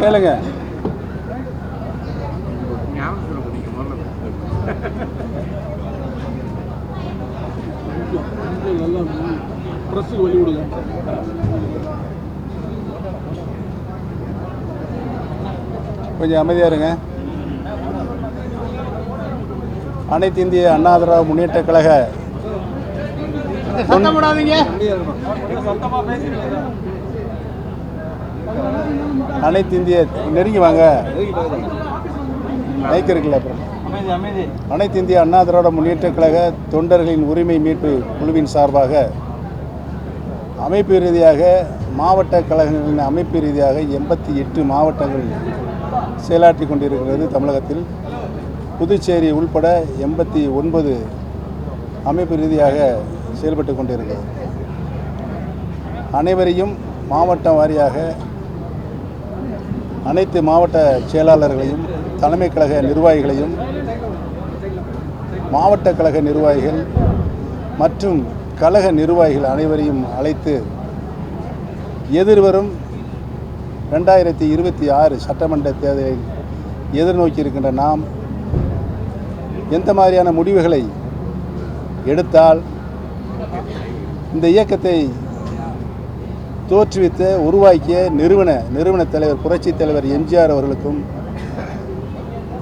கேளுங்க. கொஞ்சம் நல்லா ப்ரெஸ்ஸுக்கு வழி விடுங்க கொஞ்சம் அமைதியாக இருங்க. அனைத்து இந்திய அண்ணா திராவிட முன்னேற்ற கழக சத்தம் போடாதீங்க. அனைத்து இந்திய நெருங்கி வாங்க. மைக் இருக்குல்ல அப்புறம். அனைத்து இந்திய அண்ணா திராவிட முன்னேற்ற கழக தொண்டர்களின் உரிமை மீட்பு குழுவின் சார்பாக அமைப்பு ரீதியாக மாவட்ட கழகங்களின் அமைப்பு ரீதியாக எண்பத்தி எட்டு மாவட்டங்கள் செயலாற்றி கொண்டிருக்கிறது தமிழகத்தில். புதுச்சேரி உள்பட எண்பத்தி ஒன்பது அமைப்பு ரீதியாக செயல்பட்டு கொண்டிருக்கிறது. அனைவரையும் மாவட்டம் வாரியாக அனைத்து மாவட்ட செயலாளர்களையும் தலைமை கழக நிர்வாகிகளையும் மாவட்ட கழக நிர்வாகிகள் மற்றும் கழக நிர்வாகிகள் அனைவரையும் அழைத்து எதிர்வரும் ரெண்டாயிரத்தி இருபத்தி ஆறு சட்டமன்ற தேர்தலை எதிர்நோக்கி இருக்கின்ற நாம் எந்த மாதிரியான முடிவுகளை எடுத்தால் இந்த இயக்கத்தை தோற்றுவித்த உருவாக்கிய நிறுவன நிறுவன தலைவர் புரட்சி தலைவர் எம்ஜிஆர் அவர்களுக்கும்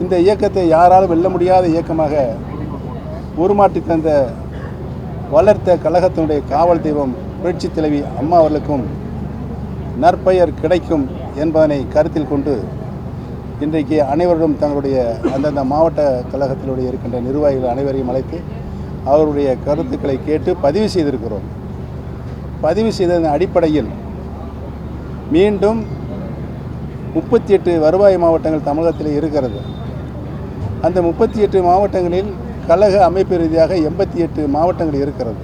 இந்த இயக்கத்தை யாராலும் வெல்ல முடியாத இயக்கமாக உருமாற்றி தந்த வளர்த்த கழகத்தினுடைய காவல் தெய்வம் புரட்சி தலைவி அம்மா அவர்களுக்கும் நற்பெயர் கிடைக்கும் என்பதனை கருத்தில் கொண்டு இன்றைக்கு அனைவரும் தங்களுடைய அந்தந்த மாவட்ட கழகத்தினுடைய இருக்கின்ற நிர்வாகிகள் அனைவரையும் அழைத்து அவருடைய கருத்துக்களை கேட்டு பதிவு செய்திருக்கிறோம். பதிவு செய்ததன் அடிப்படையில் மீண்டும் முப்பத்தி எட்டு வருவாய் மாவட்டங்கள் தமிழகத்தில் இருக்கிறது. அந்த முப்பத்தி எட்டு மாவட்டங்களில் கழக அமைப்பு ரீதியாக எண்பத்தி எட்டு மாவட்டங்கள் இருக்கிறது.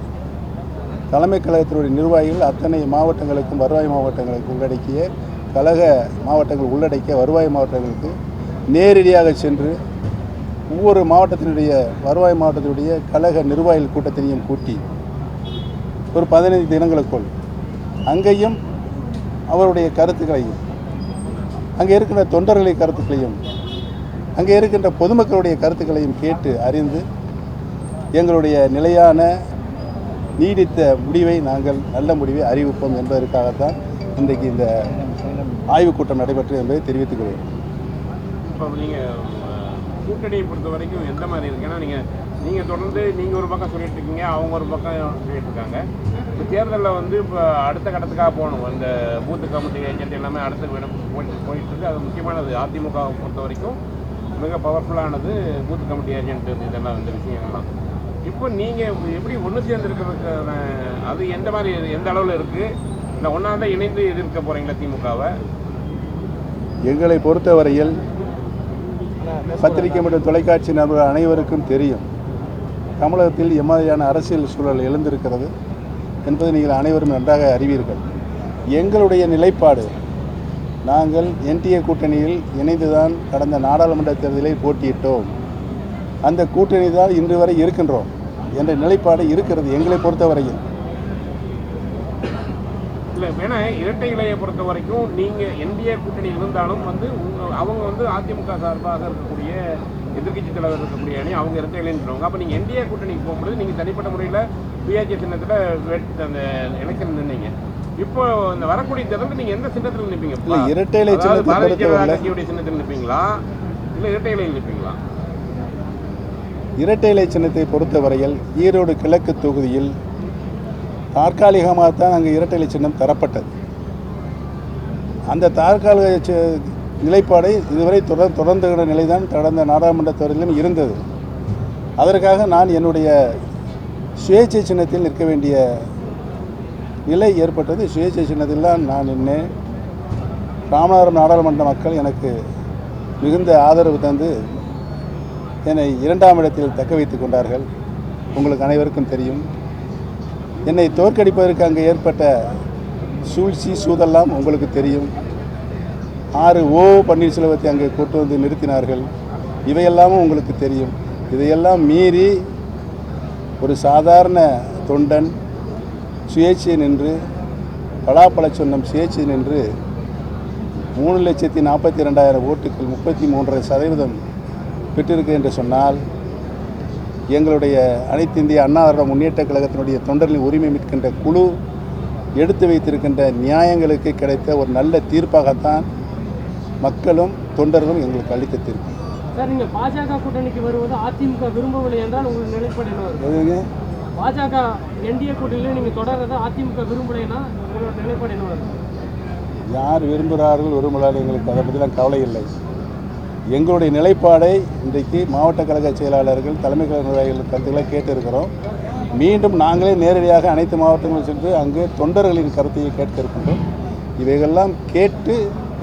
தலைமை கழகத்தினுடைய நிர்வாகிகள் அத்தனை மாவட்டங்களுக்கும் வருவாய் மாவட்டங்களுக்கு உள்ளடக்கிய கழக மாவட்டங்கள் உள்ளடக்கிய வருவாய் மாவட்டங்களுக்கு நேரடியாக சென்று ஒவ்வொரு மாவட்டத்தினுடைய வருவாய் மாவட்டத்தினுடைய கழக நிர்வாகிகள் கூட்டத்தினையும் கூட்டி ஒரு பதினைந்து தினங்களுக்குள் அங்கேயும் அவருடைய கருத்துக்களையும் அங்கே இருக்கின்ற தொண்டர்களின் கருத்துக்களையும் அங்கே இருக்கின்ற பொதுமக்களுடைய கருத்துக்களையும் கேட்டு அறிந்து எங்களுடைய நிலையான நீடித்த முடிவை நாங்கள் நல்ல முடிவை அறிவிப்போம் என்பதற்காகத்தான் இன்றைக்கு இந்த ஆய்வுக் கூட்டம் நடைபெற்றது என்பதை தெரிவித்துக் கொள்கிறேன். இப்போ நீங்கள் கூட்டணியை பொறுத்த வரைக்கும் எந்த மாதிரி இருக்கு? ஏன்னா நீங்கள் நீங்கள் தொடர்ந்து நீங்கள் ஒரு பக்கம் சொல்லிட்டு இருக்கீங்க அவங்க ஒரு பக்கம் சொல்லிட்டு இருக்காங்க. இப்போ தேர்தலில் வந்து இப்போ அடுத்த கட்டத்துக்காக போகணும். இந்த பூத்து கமிட்டி ஏஜென்ட் எல்லாமே அடுத்த விட போயிட்டு போயிட்டு இருக்கு. அது முக்கியமானது. அதிமுகவை பொறுத்த வரைக்கும் மிக பவர்ஃபுல்லானது பூத்து கமிட்டி ஏஜென்ட் இதெல்லாம் இந்த விஷயங்கள்லாம். இப்போ நீங்கள் எப்படி ஒன்று சேர்ந்துருக்கிறதுக்கான அது எந்த மாதிரி எந்த அளவில் இருக்குது இல்லை ஒன்றா தான் இணைந்து எதிர்க்க போகிறீங்களா திமுகவை? எங்களை பொறுத்தவரையில் பத்திரிகை மற்றும் தொலைக்காட்சி நபர்கள் அனைவருக்கும் தெரியும். தமிழகத்தில் எம்மாதிரியான அரசியல் சூழல் எழுந்திருக்கிறது என்பதை நீங்கள் அனைவரும் நன்றாக அறிவீர்கள். எங்களுடைய நிலைப்பாடு நாங்கள் என்டிஏ கூட்டணியில் இணைந்துதான் கடந்த நாடாளுமன்ற தேர்தலில் போட்டியிட்டோம். அந்த கூட்டணி தான் இன்று வரை இருக்கின்றோம் என்ற நிலைப்பாடு இருக்கிறது எங்களை பொறுத்தவரையில். இல்லை வேணா இரட்டை இலையை பொறுத்த வரைக்கும் நீங்கள் என்டிஏ கூட்டணி இருந்தாலும் வந்து அவங்க வந்து அதிமுக சார்பாக இருக்கக்கூடிய எதிர்க்கட்சி தலைவர் இருக்கக்கூடிய அணி அவங்க இரட்டை இலைன்னு சொல்லுவாங்க. அப்போ நீங்கள் என்டிஏ கூட்டணிக்கு போகும்போது நீங்கள் தனிப்பட்ட முறையில் பிஹெச்சி சின்னத்தில் அந்த எலெக்ஷன் நின்னீங்க. இப்போ இந்த வரக்கூடிய தேர்தல் நீங்கள் எந்த சின்னத்தில் நிற்பீங்க இரட்டை இலை பாரதிய ஜனதா கட்சியுடைய சின்னத்தில் நிற்பீங்களா இல்லை இரட்டை இலையில் நிற்பீங்களா இரட்டை இலை சின்னத்தை பொறுத்தவரையில் ஈரோடு கிழக்கு தொகுதியில் தற்காலிகமாகத்தான் அங்கே இரட்டை சின்னம் தரப்பட்டது. அந்த தற்காலிக சி- நிலைப்பாடை இதுவரை தொடர் தொடர்ந்துகிற நிலைதான் கடந்த நாடாளுமன்ற தேர்தலிலும் இருந்தது. அதற்காக நான் என்னுடைய சுயேட்சை சின்னத்தில் நிற்க வேண்டிய நிலை ஏற்பட்டது. சுயேட்சை சின்னத்தில் தான் நான் நின்றேன் ராமநாதபுரம் நாடாளுமன்ற மக்கள் எனக்கு மிகுந்த ஆதரவு தந்து என்னை இரண்டாம் இடத்தில் தக்க வைத்துக் கொண்டார்கள். உங்களுக்கு அனைவருக்கும் தெரியும். என்னை தோற்கடிப்பதற்கு அங்கே ஏற்பட்ட சூழ்ச்சி சூதெல்லாம் உங்களுக்கு தெரியும். ஆறு ஓ பன்னீர்செல்வத்தை அங்கே கொண்டு வந்து நிறுத்தினார்கள். இவையெல்லாமும் உங்களுக்கு தெரியும். இதையெல்லாம் மீறி ஒரு சாதாரண தொண்டன் சுயேட்சை நின்று பலாப்பழ சொன்னம் சுயேட்சை நின்று மூணு லட்சத்தி நாற்பத்தி ரெண்டாயிரம் ஓட்டுகள் முப்பத்தி மூன்றரை சதவீதம் பெற்றிருக்கு என்று சொன்னால் எங்களுடைய அனைத்து இந்திய அண்ணாதிராவிட முன்னேற்ற கழகத்தினுடைய தொண்டர்களின் உரிமை மீட்கின்ற குழு எடுத்து வைத்திருக்கின்ற நியாயங்களுக்கு கிடைத்த ஒரு நல்ல தீர்ப்பாகத்தான் மக்களும் தொண்டர்களும் எங்களுக்கு அளித்த தீர்ப்பு. சார் பாஜக கூட்டணிக்கு வருவது அதிமுக விரும்பவில்லை என்றால் நிலைப்பாடு என்ன? எதுங்க? பாஜக என்டிஏ கூட்டணியில் நீங்க தொடர்றதை அதிமுக விரும்பலைன்னா உங்களோட நிலைப்பாடு என்ன? யார் விரும்புகிறார்கள் விரும்புகிறார்கள் எங்களுக்கு அதை பற்றிலாம் கவலை இல்லை. எங்களுடைய நிலைப்பாடை இன்றைக்கு மாவட்ட கழக செயலாளர்கள் தலைமை கழக நிர்வாகிகள் கருத்துக்களை கேட்டு இருக்கிறோம் மீண்டும் நாங்களே நேரடியாக அனைத்து மாவட்டங்களும் சென்று அங்கு தொண்டர்களின் கருத்தையை கேட்க இருக்கின்றோம் இவைகள்லாம் கேட்டு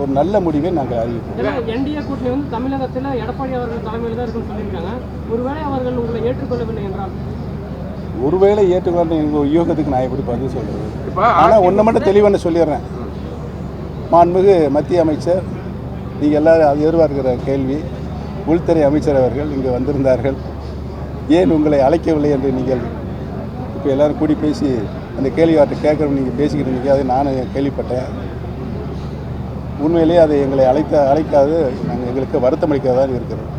ஒரு நல்ல முடிவை நாங்கள் அறிவிப்போம். என்டிஏ கூட்டணி வந்து தமிழகத்தில் எடப்பாடி அவர்கள் தலைமையில் தான் இருக்குன்னு சொல்லியிருக்காங்க. ஒருவேளை அவர்கள் உங்களை ஏற்றுக்கொள்ளவில்லை என்றால்? ஒருவேளை ஏற்றுக்கொண்ட எங்கள் யூகத்துக்கு நான் எப்படி பதில் சொல்கிறது இப்போ ஆனால் ஒன்று மட்டும் தெளிவான சொல்லிடுறேன். மாண்புமிகு மத்திய அமைச்சர் நீங்கள் எல்லாரும் அது எதிர்பார்க்கிற கேள்வி. உள்துறை அமைச்சர் அவர்கள் இங்கு வந்திருந்தார்கள். ஏன் உங்களை அழைக்கவில்லை என்று நீங்கள் இப்போ எல்லாரும் கூடி பேசி அந்த கேள்வி அவர்கிட்ட கேட்குறோம் நீங்கள் பேசிக்கிட்டு இருந்தீங்க அதை நானும் கேள்விப்பட்டேன். உண்மையிலேயே அதை எங்களை அழைத்த அழைக்காது நாங்கள் எங்களுக்கு வருத்தம் அளிக்கிறதா இருக்கிறோம்.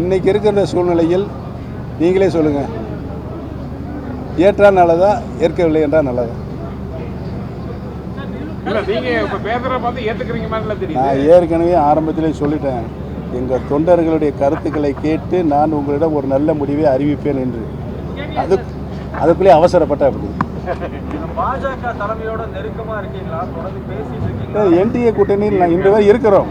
இன்னைக்கு இருக்கிற சூழ்நிலையில் நீங்களே சொல்லுங்கள் ஏற்றால் நல்லதா ஏற்கவில்லை என்றால் நல்லதா? நான் ஏற்கனவே ஆரம்பத்திலே சொல்லிட்டேன். எங்கள் தொண்டர்களுடைய கருத்துக்களை கேட்டு நான் உங்களிடம் ஒரு நல்ல முடிவை அறிவிப்பேன் என்று. அது அதுக்குள்ளே அவசரப்பட்ட அப்படி பாஜக தலைமையோட நெருக்கமா இருக்கீங்களா? தொடர்ந்து பேசிட்டு இருக்கீங்களா? என்டிஏ கூட்டணியில் நான் இன்று வரை இருக்கிறோம்.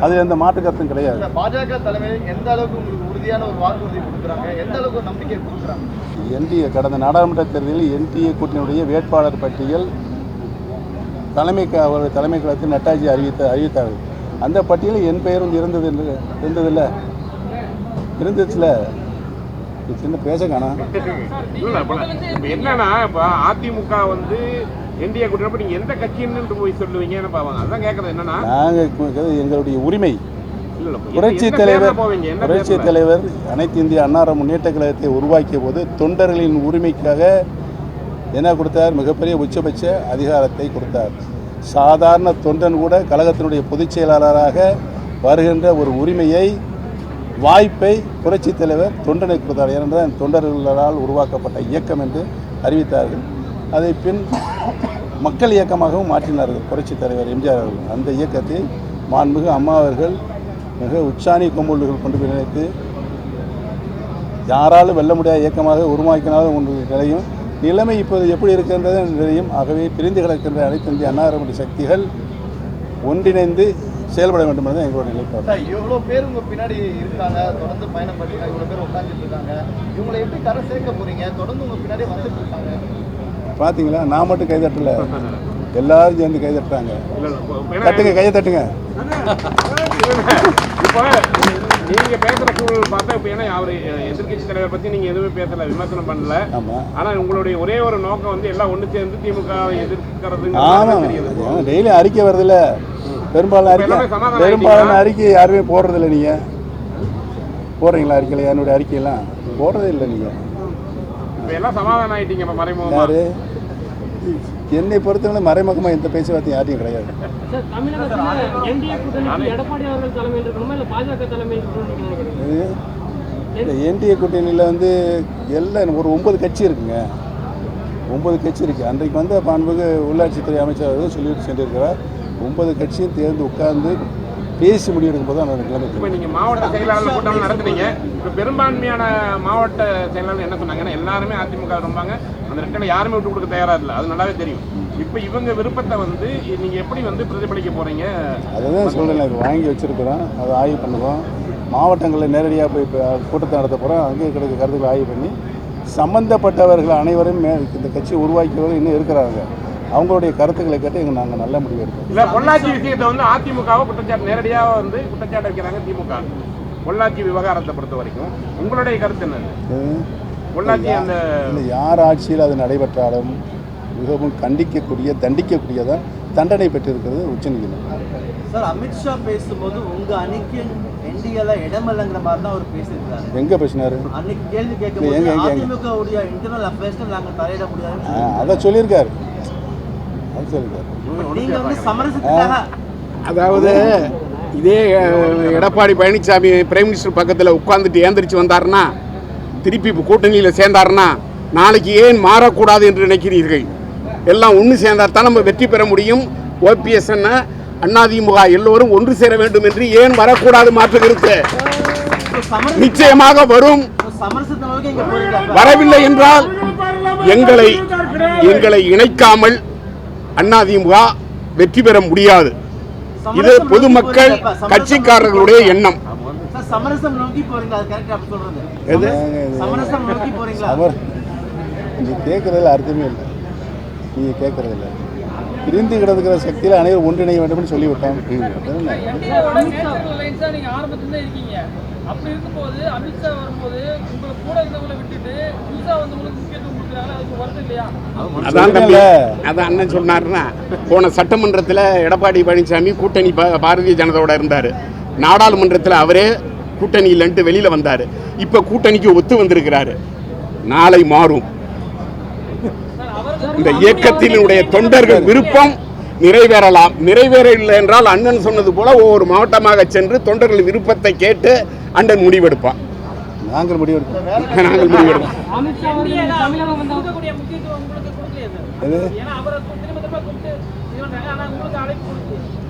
அது எந்த மாற்று கருத்தும் கிடையாது. பாஜக தலைமை எந்த அளவுக்கு உங்களுக்கு உறுதியான ஒரு வாக்குறுதி கொடுக்குறாங்க? எந்த அளவுக்கு நம்பிக்கை கொடுக்குறாங்க? என்டிஏ கடந்த நாடாளுமன்ற தேர்தலில் என்டிஏ கூட்டணியுடைய வேட்பாளர் பட்டியல் தலைமை க- அவர் தலைமை கழகத்தில் நட்டாஜி அறிவித்த அறிவித்தார்கள். அந்த பட்டியலில் என் பெயரும் இருந்தது என்று- இருந்ததில்ல. இருந்துச்சுல? சின்ன பேச இப்ப என்னன்னா இப்ப அதிமுக வந்து என்டிஏ கூட்டணி எந்த கட்சின்னு போய் சொல்லுவீங்கன்னு பாவாங்க அதான் கேக்குறது என்னன்னா நாங்கள் எங்களுடைய உரிமை. புரட்சி தலைவர் புரட்சி? தலைவர் அனைத்து இந்திய அன்னார முன்னேற்ற கழகத்தை உருவாக்கிய போது தொண்டர்களின் உரிமைக்காக என்ன கொடுத்தார்? மிகப்பெரிய உச்சபட்ச அதிகாரத்தை கொடுத்தார். சாதாரண தொண்டன் கூட கழகத்தினுடைய பொதுச் செயலாளராக வருகின்ற ஒரு உரிமையை வாய்ப்பை புரட்சி தலைவர் தொண்டனை கொடுத்தார். ஏனென்றால் தொண்டர்களால் உருவாக்கப்பட்ட இயக்கம் என்று அறிவித்தார்கள். அதை பின் மக்கள் இயக்கமாகவும் மாற்றினார்கள் புரட்சித் தலைவர் எம்ஜிஆர் அவர்கள். அந்த இயக்கத்தை மாண்புமிகு அம்மா அவர்கள் மிக உச்சாணி கொம்புள்ளுகள் கொண்டு போய் நினைத்து யாராலும் வெல்ல முடியாத இயக்கமாக உருவாக்கினாலும் ஒன்று நிலையும் நிலைமை இப்போது எப்படி இருக்கின்றது நிலையும் ஆகவே பிரிந்து கிடக்கின்ற அனைத்து இந்திய அன்னாரமுடைய சக்திகள் ஒன்றிணைந்து செயல்பட வேண்டும் என்பது எங்களுடைய நிலைப்பாடு. சார் இவ்வளோ பேர் உங்கள் பின்னாடி இருக்காங்க. தொடர்ந்து பயணம் பண்ணீங்க இவ்வளோ பேர் உட்காந்துட்டு இருக்காங்க. இவங்களை எப்படி கரை சேர்க்க போகிறீங்க தொடர்ந்து உங்கள் பின்னாடி வந்துட்டு இருக்காங்க. பார்த்தீங்களா நான் மட்டும் கைதட்டல எல்லாரும் சேர்ந்து இப்ப- இப்ப தட்டுங்க கையை தட்டுங்க. இப்ப நீங்க பேசுற சூழல் பார்த்தா இப்ப ஏன்னா அவரு எதிர்கட்சி தலைவர் பத்தி நீங்க எதுவுமே பேசல விமர்சனம் பண்ணல. ஆனா உங்களுடைய ஒரே ஒரு நோக்கம் வந்து எல்லாம் ஒண்ணு சேர்ந்து திமுக எதிர்க்கிறது டெய்லி அறிக்கை வருதுல்ல. பெரும்பாலான அறிக்கை பெரும்பாலான? அறிக்கை யாருமே போடுறதில்ல நீங்கள் போடுறீங்களா அறிக்கையில்? என்னுடைய அறிக்கையெல்லாம் போடுறதே இல்லை நீங்கள் எல்லாம் சமாதானம் ஆயிட்டீங்க இப்ப மறைமுகமா. யாரு? என்னை பொறுத்தவரை மறைமுகமாக எந்த பேச்சுவார்த்தையும் யார்ட்டையும் கிடையாது. சார் தமிழகத்தில் என்டிஏ கூட்டணியில் வந்து எல்லாம் ஒரு ஒன்பது கட்சி இருக்குங்க. ஒன்பது கட்சி இருக்குது அன்றைக்கு வந்து மாண்புமிகு உள்ளாட்சித்துறை அமைச்சர் சொல்லிவிட்டு சென்றிருக்கிறார். ஒன்பது கட்சியும் தேர்ந்து உட்கார்ந்து பேசி முடிவெடுக்கும் போது அந்த நிலைமை இப்ப தெரியும். நீங்க மாவட்ட செயலாளர் கூட்டம் நடத்துனீங்க. இப்ப பெரும்பான்மையான மாவட்ட செயலாளர் என்ன சொன்னாங்கன்னா எல்லாருமே அதிமுக விரும்பாங்க அந்த ரெட்டில யாருமே விட்டு கொடுக்க தயாரா இல்ல அது நல்லாவே தெரியும். இப்ப இவங்க விருப்பத்தை வந்து நீங்க எப்படி வந்து பிரதிபலிக்க போறீங்க? அதுதான் சொல்கிறேன் இப்போ வாங்கி வச்சுருக்கிறோம் அதை ஆய்வு பண்ணுவோம். மாவட்டங்களில் நேரடியாக போய் இப்போ கூட்டத்தை நடத்த போகிறோம் அங்கேயே கிடைக்க கருத்துக்களை ஆய்வு பண்ணி சம்பந்தப்பட்டவர்கள் அனைவரும் இந்த கட்சி உருவாக்கியவர்கள் இன்னும் இருக்கிறாங்க. அவங்களுடைய கருத்துக்களை கேட்டு எங்கள் நாங்கள் நல்ல முடிவு எடுப்போம் இல்ல பொள்ளாச்சி விஷயத்தை வந்து அதிமுகவை குற்றச்சாட்டு நேரடியா வந்து குற்றச்சாட்டு வைக்கிறாங்க திமுக. பொள்ளாச்சி விவகாரத்தை பொறுத்த வரைக்கும் உங்களுடைய கருத்து என்னது? இது பொள்ளாச்சி அந்த யார் ஆட்சியில் அது நடைபெற்றாலும் மிகவும் கண்டிக்கக்கூடிய தண்டிக்கக்கூடியதான் தண்டனை பெற்றிருக்கிறது உச்சநீதிமன்றம் சார் அமித்ஷா பேசும்போது உங்க அணிக்கு என்டிஏல இடமில்லைங்கிற மாதிரி தான் அவர் பேசியிருக்காரு. எங்கே பேசினார்? அன்னைக்கு கேள்வி எங்க, கேட்கும்போது எங்க, எங்க? அதிமுக உடைய இன்டர்னல் அஃபேர்ஸ்ல நாங்க தலையிட முடியாது அதை சொல்லியிருக்காரு அதை சொல்லியிருக்காரு நீங்க வந்து சமரசத்துக்காக அதாவது இதே எடப்பாடி பழனிசாமி பிரைம் மினிஸ்டர் பக்கத்தில் உட்கார்ந்துட்டு ஏந்திரிச்சு வந்தாருன்னா திருப்பி இப்போ கூட்டணியில் சேர்ந்தாருன்னா நாளைக்கு ஏன் மாறக்கூடாது என்று நினைக்கிறீர்கள்? எல்லாம் ஒன்று சேர்ந்தால் தான் நம்ம வெற்றி பெற முடியும். ஓபிஎஸ் அதிமுக எல்லோரும் ஒன்று சேர வேண்டும் என்று ஏன் வரக்கூடாது மாற்று சமரச நிச்சயமாக வரும்? வரவில்லை என்றால் எங்களை எங்களை இணைக்காமல் அதிமுக வெற்றி பெற முடியாது. இது பொதுமக்கள் கட்சிக்காரர்களுடைய எண்ணம். நீ கேட்குறதுல அர்த்தமே இல்லை. நீங்கள் கேட்குறதில்ல பிரிந்து கிடக்கிற சக்தியில் அனைவரும் ஒன்றிணைய வேண்டும்னு சொல்லிவிட்டோம். அப்படி இருக்கும்போது அமித்ஷா வரும்போது உங்களை கூட இருந்தவங்களை விட்டுட்டு புதுசா வந்தவங்களுக்கு முக்கியத்துவம் கொடுக்குறாங்க அதுக்கு வருத்தம் இல்லையா? அதான் தம்பி. அதான் அண்ணன் சொன்னாருன்னா போன சட்டமன்றத்தில் எடப்பாடி பழனிசாமி கூட்டணி பாரதிய ஜனதாவோட இருந்தார். நாடாளுமன்றத்தில் அவரே கூட்டணி இல்லைன்ட்டு வெளியில் வந்தார். இப்போ கூட்டணிக்கு ஒத்து வந்திருக்கிறாரு. நாளை மாறும். இந்த இயக்கத்தினுடைய தொண்டர்கள் விருப்பம் நிறைவேறலாம். நிறைவேறவில்லை என்றால் அண்ணன் சொன்னது போல ஒவ்வொரு மாவட்டமாக சென்று தொண்டர்கள் விருப்பத்தை கேட்டு அண்ணன் முடிவெடுப்பான். நாங்கள் முடிவெடுப்போம். நாங்கள் முடிவெடுப்போம்.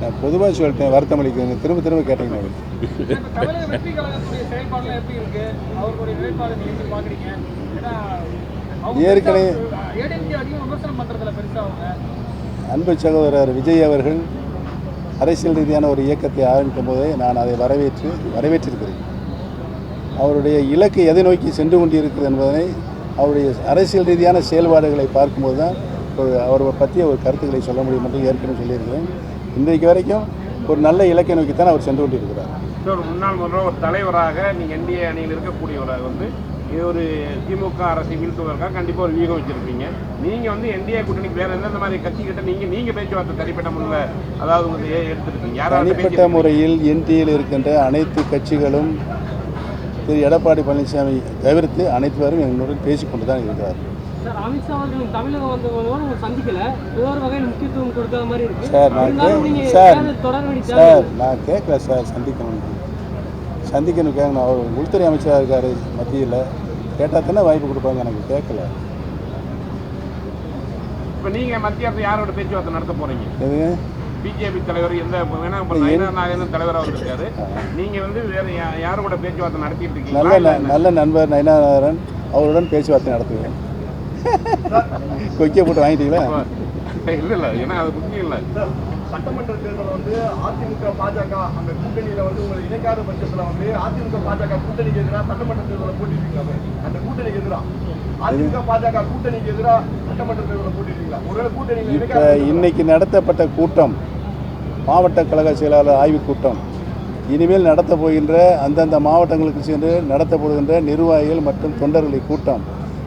நான் பொதுவாக சொல்லிட்டேன் வருத்தம் அளிக்கிறேன் திரும்ப திரும்ப கேட்டீங்க ஏற்கனவே- அன்பு சகோதரர் விஜய் அவர்கள் அரசியல் ரீதியான ஒரு இயக்கத்தை ஆரம்பிக்கும் போதே நான் அதை வரவேற்று வரவேற்றிருக்கிறேன். அவருடைய இலக்கு எதை நோக்கி சென்று கொண்டிருக்கிறது என்பதனை அவருடைய அரசியல் ரீதியான செயல்பாடுகளை பார்க்கும்போது தான் ஒரு அவரை பற்றிய ஒரு கருத்துக்களை சொல்ல முடியும் என்று ஏற்கனவே சொல்லியிருக்கிறேன். இன்றைக்கு வரைக்கும் ஒரு நல்ல இலக்கை நோக்கி தான் அவர் சென்று கொண்டிருக்கிறார். முன்னாள் முதல்வர் ஒரு தலைவராக நீங்கள் என்டிஏ அணியில் இருக்கக்கூடியவராக வந்து இது ஒரு திமுக அரசை வீழ்த்துவதற்காக கண்டிப்பாக ஒரு வியூகம் வச்சிருப்பீங்க. நீங்கள் வந்து என்டிஏ கூட்டணிக்கு வேற எந்தெந்த மாதிரி கட்சிக்கிட்ட நீங்கள் நீங்கள் பேச்சுவார்த்தை தனிப்பட்ட முறையில் அதாவது வந்து ஏ- எடுத்திருக்கீங்க யாராவது தனிப்பட்ட? முறையில் என்டிஏயில் இருக்கின்ற அனைத்து கட்சிகளும் திரு எடப்பாடி பழனிசாமி தவிர்த்து அனைத்துவரும் எங்களுடன் பேசிக்கொண்டு தான் இருக்கிறார் சார் அமித்ஷா அவர்கள் தமிழகம் வந்தவங்களோட உங்களை சந்திக்கல. ஏதோ ஒரு வகையில் முக்கியத்துவம் கொடுக்காத மாதிரி இருக்கு. சார் நான் தொடர வேண்டிய சார் நான் கேட்கல சார் சந்திக்கணும் சந்திக்கணும் கேட்கணும் அவர் உள்துறை அமைச்சராக இருக்கார் மத்தியில். கேட்டால் தானே வாய்ப்பு கொடுப்பாங்க எனக்கு கேட்கல. இப்போ நீங்கள் மத்திய அரசு யாரோட பேச்சுவார்த்தை நடத்த போறீங்க? எதுங்க? பிஜேபி தலைவர் எந்த நாகேந்திரன் தலைவராக வந்திருக்காரு நீங்கள் வந்து வேற யா- யார் கூட பேச்சுவார்த்தை நடத்திட்டு இருக்கீங்களா நல்ல நல்ல நண்பர் நயனாதரன் அவருடன் பேச்சுவார்த்தை நடத்துவேன். கொக்கிய போட்டு வாங்கிட்டீங்களா? இல்லை இல்லை ஏன்னா அது முக்கியம் இல்லை. சட்டமன்ற தேர்தல் வந்து அதிமுக பாஜக அந்த கூட்டணியில வந்து உங்களை இணைக்காத பட்சத்துல வந்து அதிமுக பாஜக கூட்டணிக்கு எதிராக சட்டமன்ற தேர்தலை போட்டிருக்கீங்க அந்த கூட்டணிக்கு எதிராக அதிமுக பாஜக கூட்டணிக்கு எதிராக சட்டமன்ற தேர்தலை போட்டிருக்கீங்களா? ஒருவேளை இணைக்காத இன்னைக்கு நடத்தப்பட்ட கூட்டம் மாவட்ட கழக செயலாளர் ஆய்வுக் கூட்டம் இனிமேல் நடத்த போகின்ற அந்தந்த மாவட்டங்களுக்கு சென்று நடத்தப்படுகின்ற நிர்வாகிகள் மற்றும் தொண்டர்களை கூட்டம்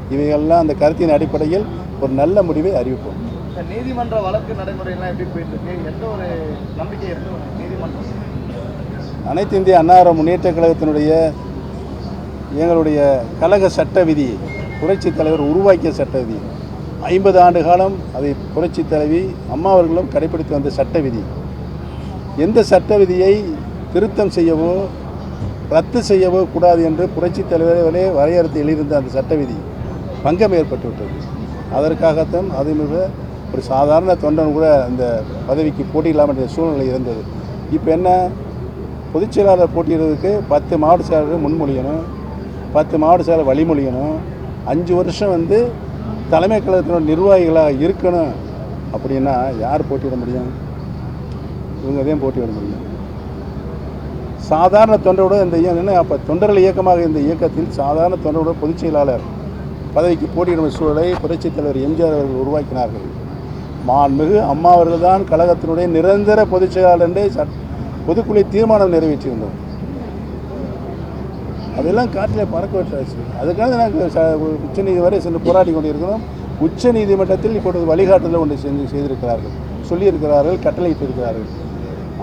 இவைகள்லாம் அந்த கருத்தின் அடிப்படையில் ஒரு நல்ல முடிவை அறிவிப்போம். இந்த நீதிமன்ற வழக்கு நடைமுறையெல்லாம் எப்படி போயிட்டு இருக்கு? எந்த ஒரு நம்பிக்கை இருக்கு நீதிமன்றம்? அனைத்து இந்திய அன்னார முன்னேற்ற கழகத்தினுடைய எங்களுடைய கழக சட்ட விதி புரட்சித் தலைவர் உருவாக்கிய சட்ட விதி. ஐம்பது ஆண்டு காலம் அதை புரட்சி தலைவி அம்மா அவர்களும் கடைபிடித்து வந்த சட்ட விதி. எந்த சட்ட விதியை திருத்தம் செய்யவோ ரத்து செய்யவோ கூடாது என்று புரட்சித் தலைவர்களே வரையறுத்து எழுதியிருந்த அந்த சட்ட விதி பங்கம் ஏற்பட்டுவிட்டது. அதற்காகத்தான் அது ஒரு சாதாரண தொண்டன் கூட அந்த பதவிக்கு போட்டியில்லாமல் என்ற சூழ்நிலை இருந்தது. இப்போ என்ன? பொதுச் செயலாளர் போட்டியிடுறதுக்கு பத்து மாவட்ட செயலாளர் முன்மொழியணும் பத்து மாவட்ட செயலாளர் வழிமொழியணும் அஞ்சு வருஷம் வந்து தலைமை கழகத்தினோட நிர்வாகிகளாக இருக்கணும் அப்படின்னா யார் போட்டியிட முடியும்? இவங்க தான் போட்டியிட முடியும். சாதாரண தொண்டரோட இந்த இயக்கம் அப்போ தொண்டர்கள் இயக்கமாக இந்த இயக்கத்தில் சாதாரண தொண்டரோட பொதுச் செயலாளர் பதவிக்கு போட்டியிடும் சூழலை புரட்சித் தலைவர் எம்ஜிஆர் அவர்கள் உருவாக்கினார்கள். மாண்புமிகு அம்மா அவர்கள் தான் கழகத்தினுடைய நிரந்தர பொதுச் செயலாளர் என்று சட் பொதுக்குழு தீர்மானம் நிறைவேற்றியிருந்தோம். அதெல்லாம் காட்டிலே பறக்க விட்டாச்சு அதுக்காக நாங்கள் ச- உச்சநீதி வரை சென்று போராடி கொண்டிருக்கிறோம். உச்ச நீதிமன்றத்தில் இப்பொழுது வழிகாட்டுதல் ஒன்று செஞ்சு செய்திருக்கிறார்கள். சொல்லியிருக்கிறார்கள் கட்டளையிட்டிருக்கிறார்கள்.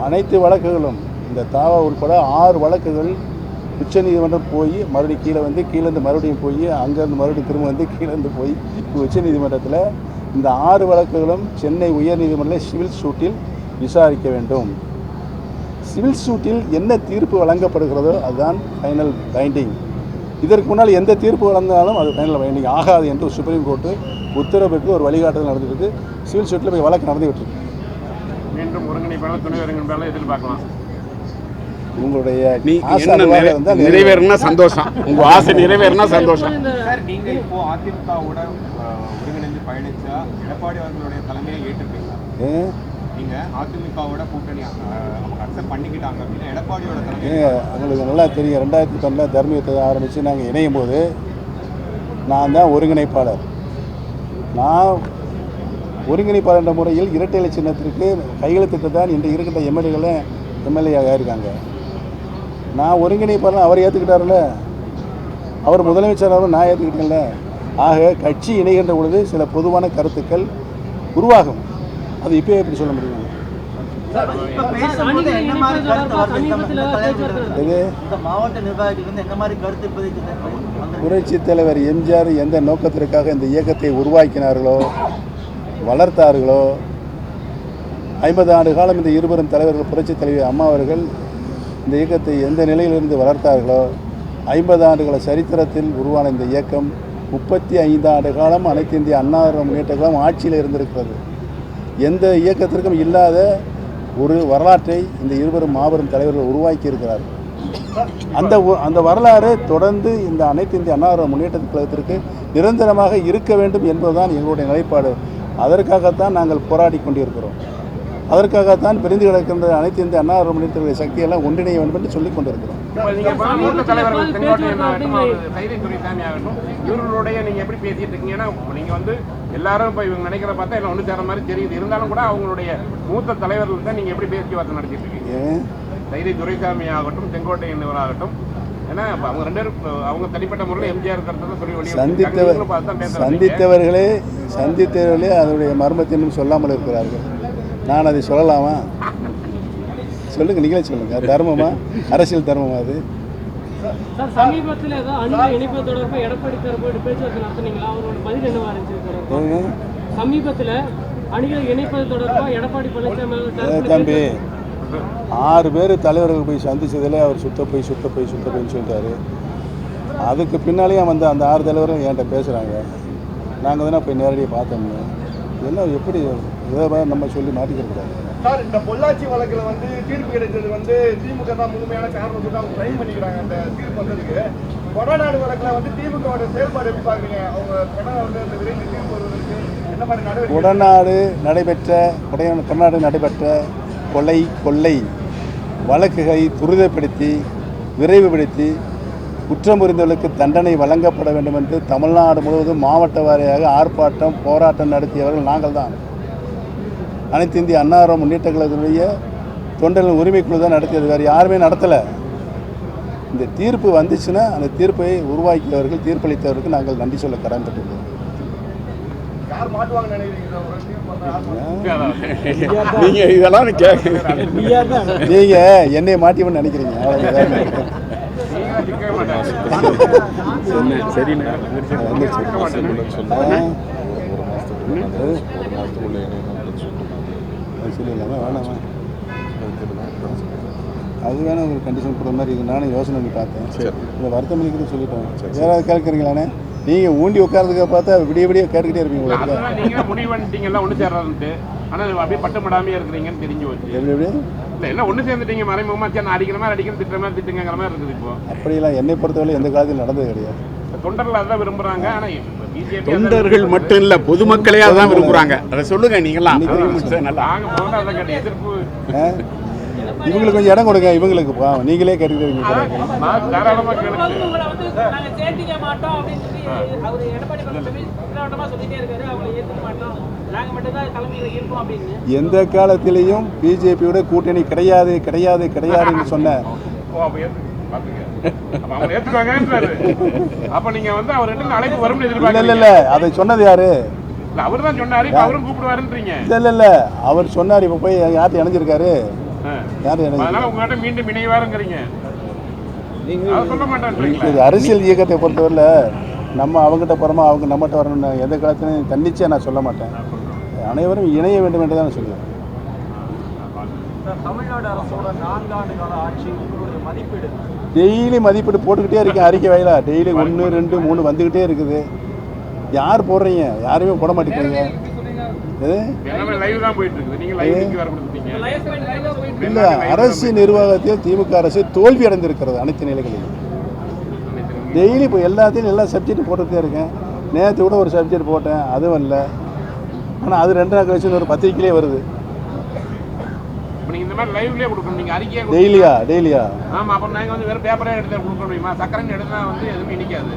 அனைத்து வழக்குகளும் இந்த தாவா உட்பட ஆறு வழக்குகள் உச்சநீதிமன்றம் போய் மறுபடியும் கீழே வந்து கீழேருந்து மறுபடியும் போய் அங்கேருந்து மறுபடியும் திரும்ப வந்து கீழேருந்து போய் உச்ச உச்சநீதிமன்றத்தில் இந்த ஆறு வழக்குகளும் சென்னை உயர்நீதிமன்றத்தில் சிவில் சூட்டில் விசாரிக்க வேண்டும். சிவில் சூட்டில் என்ன தீர்ப்பு வழங்கப்படுகிறதோ அதுதான் ஃபைனல் பைண்டிங் இதற்கு முன்னால் எந்த தீர்ப்பு வழங்கினாலும் அது ஃபைனல் பைண்டிங் ஆகாது என்று சுப்ரீம் கோர்ட்டு உத்தரவிட்டு ஒரு வழிகாட்டுதல் நடந்துருக்கு சிவில் சூட்டில் போய் வழக்கு நடந்து விட்டுருக்கு. மீண்டும் ஒருங்கிணைப்பாளர் துணை ஒருங்கிணைப்பாளர் எதிர்பார்க்கலாம். உங்களுடைய நிறைவேறினா சந்தோஷம். உங்க ஆசை நிறைவேறினா சந்தோஷம். நீங்க இப்போ அதிமுகவோட பயணிச்சா எடப்பாடி அவர்களுடைய தலைமையை ஏற்றுப்பீங்களா? நீங்க அதிமுகவோட கூட்டணி அவங்க அக்செப்ட் பண்ணிக்கிட்டாங்க அப்படின்னா எடப்பாடியோட தலைமை உங்களுக்கு நல்லா தெரியும். ரெண்டாயிரத்தி பன்னெண்டில் தர்மயுத்தை ஆரம்பித்து நாங்கள் இணையும் போது நான் தான் ஒருங்கிணைப்பாளர். நான் ஒருங்கிணைப்பாளர் என்ற முறையில் இரட்டை இலை சின்னத்திற்கு கையெழுத்திட்டு தான் இன்று இருக்கின்ற எம்எல்ஏகளை எம்எல்ஏ இருக்காங்க. நான் ஒருங்கிணைப்பாளர் அவர் ஏற்றுக்கிட்டார்ல அவர் முதலமைச்சர் அவர் நான் ஏற்றுக்கிட்டேன்ல ஆக கட்சி இணைகின்ற பொழுது சில பொதுவான கருத்துக்கள் உருவாகும். அது இப்போ எப்படி சொல்ல முடியும்? புரட்சி தலைவர் எம்ஜிஆர் எந்த நோக்கத்திற்காக இந்த இயக்கத்தை உருவாக்கினார்களோ வளர்த்தார்களோ ஐம்பது ஆண்டு காலம் இந்த இருவரும் தலைவர்கள் புரட்சி தலைவர் அம்மா அவர்கள் இந்த இயக்கத்தை எந்த நிலையிலிருந்து வளர்த்தார்களோ ஐம்பது ஆண்டுகள சரித்திரத்தில் உருவான இந்த இயக்கம் முப்பத்தி ஐந்து ஆண்டு காலம் அனைத்து இந்திய அண்ணா முன்னேற்ற காலம் ஆட்சியில் இருந்திருக்கிறது. எந்த இயக்கத்திற்கும் இல்லாத ஒரு வரலாற்றை இந்த இருவரும் மாபெரும் தலைவர்கள் உருவாக்கி இருக்கிறார்கள் அந்த அந்த வரலாறு தொடர்ந்து இந்த அனைத்து இந்திய அண்ணா முன்னேற்ற கழகத்திற்கு நிரந்தரமாக இருக்க வேண்டும் என்பதுதான் எங்களுடைய நிலைப்பாடு. அதற்காகத்தான் நாங்கள் போராடி கொண்டிருக்கிறோம். அதற்காகத்தான் பிரிந்து கிடக்கின்ற அனைத்து இந்திய அண்ணா முன்னேற்ற சக்தியெல்லாம் ஒன்றிணைய வேண்டும் என்று சொல்லிக் கொண்டிருக்கிறோம். இவர்களுடைய நீங்க எப்படி பேசிட்டு இருக்கீங்க? ஏன்னா நீங்க வந்து எல்லாரும் இப்ப இவங்க நினைக்கிற பார்த்தா எல்லாம் ஒண்ணு சேர மாதிரி தெரியுது. இருந்தாலும் கூட அவங்களுடைய மூத்த தலைவர்கள் தான் நீங்க எப்படி பேச்சுவார்த்தை நடத்திட்டு இருக்கீங்க? ஏன்? கைதை துரைசாமி ஆகட்டும் செங்கோட்டையன் ஆகட்டும். சந்தித்தவர்களே சந்தித்தவர்களே அதனுடைய மர்மத்தை இன்னும் சொல்லாமல் இருக்கிறார்கள். நான் அதை சொல்லலாமா? சொல்லுங்க நீங்களே சொல்லுங்க. தர்மமா? அரசியல் தர்மமா அது? சமீபத்தில் அணிகள் இணைப்பது தொடர்பாக எடப்பாடி பழனிசாமி தம்பி. ஆறு பேர் தலைவர்கள் போய் சந்திச்சதில் அவர் சுத்த போய் சுத்த போய் சுத்த போய்ன்னு சொல்லிட்டாரு. அதுக்கு பின்னாலேயும் வந்து அந்த ஆறு தலைவரும் என்கிட்ட பேசுகிறாங்க நாங்கள் தானே போய் நேரடியாக பார்த்தோம்ங்க இதெல்லாம் எப்படி இதை நம்ம சொல்லி மாட்டிக்கிற கூடாது சார் இந்த பொள்ளாச்சி வழக்குல வந்து தீர்ப்பு கிடைச்சது வந்து திமுக தான் முழுமையான காரணம் சொல்லி அவங்க ட்ரை பண்ணிக்கிறாங்க அந்த தீர்ப்பு வந்ததுக்கு. கொடநாடு வழக்குல வந்து திமுகவோட செயல்பாடு எப்படி பாக்குறீங்க அவங்க கொடநாடு இந்த விரைவில் தீர்ப்பு வருவதற்கு என்ன மாதிரி நடவடிக்கை கொடநாடு நடைபெற்ற கொடையான கொடநாடு நடைபெற்ற கொலை கொள்ளை வழக்குகளை துரிதப்படுத்தி விரைவுபடுத்தி குற்றம் புரிந்தவர்களுக்கு தண்டனை வழங்கப்பட வேண்டும் என்று தமிழ்நாடு முழுவதும் மாவட்ட வாரியாக ஆர்ப்பாட்டம் போராட்டம் நடத்தியவர்கள் நாங்கள் தான் அனைத்து இந்திய அன்னார முன்னேற்ற கழகத்தினுடைய தொண்டர்கள் உரிமைக்குழு தான் நடத்தியது. வேறு யாருமே நடத்தலை. இந்த தீர்ப்பு வந்துச்சுன்னா அந்த தீர்ப்பை உருவாக்கியவர்கள் தீர்ப்பளித்தவர்களுக்கு நாங்கள் நன்றி சொல்ல யார் நீங்க இதெல்லாம் நீங்க என்னை மாட்டிவன்னு நினைக்கிறீங்க. சரிண்ணே அது சொல்லிடலாமா வேணாமா அது வேணா ஒரு கண்டிஷன் போடுற மாதிரி இருக்கு நானும் யோசனை பண்ணி பார்த்தேன் இல்லை வருத்தம் பண்ணிக்கிறது சொல்லிட்டோம் யாராவது கேட்குறீங்களாண்ணே நீங்கள் ஊண்டி உட்காரதுக்கு பார்த்தா விடிய விடிய கேட்டுக்கிட்டே இருப்பீங்க உங்களுக்கு அதெல்லாம் நீங்க முடிவு பண்ணிட்டீங்க எல்லாம் ஒண்ணு சேர்றதுன்ட்டு ஆனா அப்படியே பட்டுப்படாமே இருக்கிறீங்கன்னு தெரிஞ்சு எப்படி இல்ல எல்லாம் ஒண்ணு சேர்ந்துட்டீங்க மறைமுகமா சரி நான் அடிக்கிற மாதிரி அடிக்கிற திட்டுற மாதிரி திட்டுங்கிற மாதிரி இருக்குது இப்போ. அப்படியெல்லாம் என்னை பொறுத்தவரை எந்த காலத்தில் நடந்தது கிடையாது. தொண்டர்கள் அதான் விரும்புறாங்க ஆனா பிஜேபி தொண்டர்கள் மட்டும் இல்ல பொதுமக்களே அதான் விரும்புறாங்க. அதை சொல்லுங்க நீங்களாம்? இவங்களுக்கு கொஞ்சம் இடம் கொடுங்க இவங்களுக்கு நீங்களே சேர்த்திக்க மாட்டோம். எந்த காலத்திலையும் பிஜேபியோட கூட்டணி கிடையாது கிடையாது கிடையாதுன்னு சொன்ன அதை சொன்னது யாரு? அவர் தான் சொன்னாரு. இப்ப அவரும் கூப்பிடுவாருன்றீங்க. இல்லை இல்லை அவர் சொன்னார் இப்போ போய் யார்கிட்ட இணைஞ்சிருக்காரு. யார் உங்ககிட்ட மீண்டும் இணைவாருங்கிறீங்க. அதை சொல்ல மாட்டேன்றீங்களா. இது அரசியல் இயக்கத்தை பொறுத்தவரையில் நம்ம அவங்ககிட்ட போகிறோமா அவங்க நம்மகிட்ட வரணும்னு எந்த காலத்துலையும் தன்னிச்சையாக நான் சொல்ல மாட்டேன். அனைவரும் இணைய வேண்டும் என்று தான் சொல்லுவேன் தமிழ்நாடு அரசோட நான்காண்டு கால ஆட்சி உங்களுடைய மதிப்பீடு? டெய்லி மதிப்பீடு போட்டுக்கிட்டே இருக்கேன் அறிக்கை வாயிலா. டெய்லி ஒன்று ரெண்டு மூணு வந்துக்கிட்டே இருக்குது. யார் போடுறீங்க? யாருமே போட மாட்டேங்கிறீங்க. எது? எல்லாமே லைவ் தான் போயிட்டு இருக்குது நீங்க லைவ் வர கொடுத்துட்டீங்க. இல்லை அரசு நிர்வாகத்தில் திமுக அரசு தோல்வி அடைந்திருக்கிறது அனைத்து நிலைகளிலும். டெய்லி இப்போ எல்லாத்தையும் எல்லா சப்ஜெக்ட் போட்டுகிட்டே இருக்கேன். நேற்று கூட ஒரு சப்ஜெக்ட் போட்டேன் அதுவும் இல்லை. ஆனால் அது ரெண்டு நாள் கழிச்சு ஒரு பத்திரிக்கையிலே வருது. நீங்க இந்த மாதிரி லைவ்லயே கொடுக்கணும். நீங்க அறிக்கையா டெய்லியா டெய்லியா ஆமா அப்புறம் நாங்க வந்து வெறும் பேப்பரே எடுத்து கொடுக்க முடியுமா சக்கரன்னு எடுத்தா வந்து எதுவுமே நிக்காது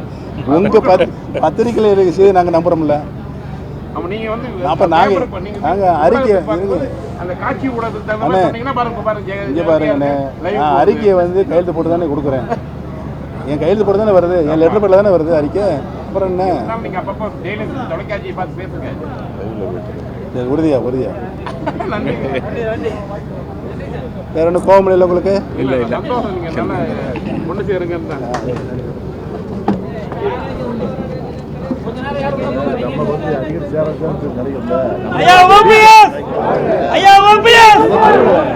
உங்கள் பத் பத்திரிக்கையில் இருக்க செய்தி நாங்கள் நம்புகிறோம்ல அப்ப நீங்க வந்து அப்ப நாங்க- நீங்க நாங்க அறிக்கை- அந்த காட்சி தகுந்த பாருங்க பாருங்க இங்கே நான். அறிக்கையை வந்து கையெழுத்து போட்டு தானே கொடுக்குறேன். என் கையெழுத்து போட்டு தானே வருது. என் லெட்டர் பேரில் தானே வருது அறிக்கை. அப்புறம் என்ன? நீங்க அப்பப்போ டெய்லி தொலைக்காட்சியை பார்த்து பேசுங்க. சரி, உறுதியா உறுதியா? வேற ஒன்றும் கோவம் இல்லை உங்களுக்கு? இல்ல இல்ல. சேருங்கன்னு தான். ஐயா ஓபிஎஸ்! ஐயா ஓபிஎஸ்!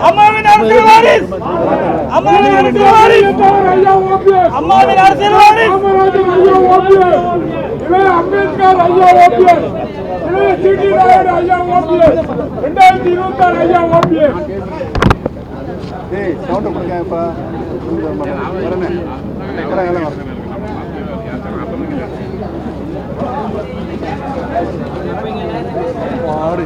அம்மாவின் அரசியல் வாரிஸ்! அம்மாவின் அரசியல் வாரிஸ்! அம்மாவின் அரசியல் வாரிஸ்! இளைய அம்பேத்கர் ஐயா ஓபிஎஸ் இளைய சிடி நாயுடு ஐயா ஓபிஎஸ் ரெண்டாயிரத்தி இருபத்தி ஆறு ஐயா ஓபிஎஸ் ஏய் சவுண்ட் கொடுங்க இப்ப வரமே வரேன் வரேன் பாடு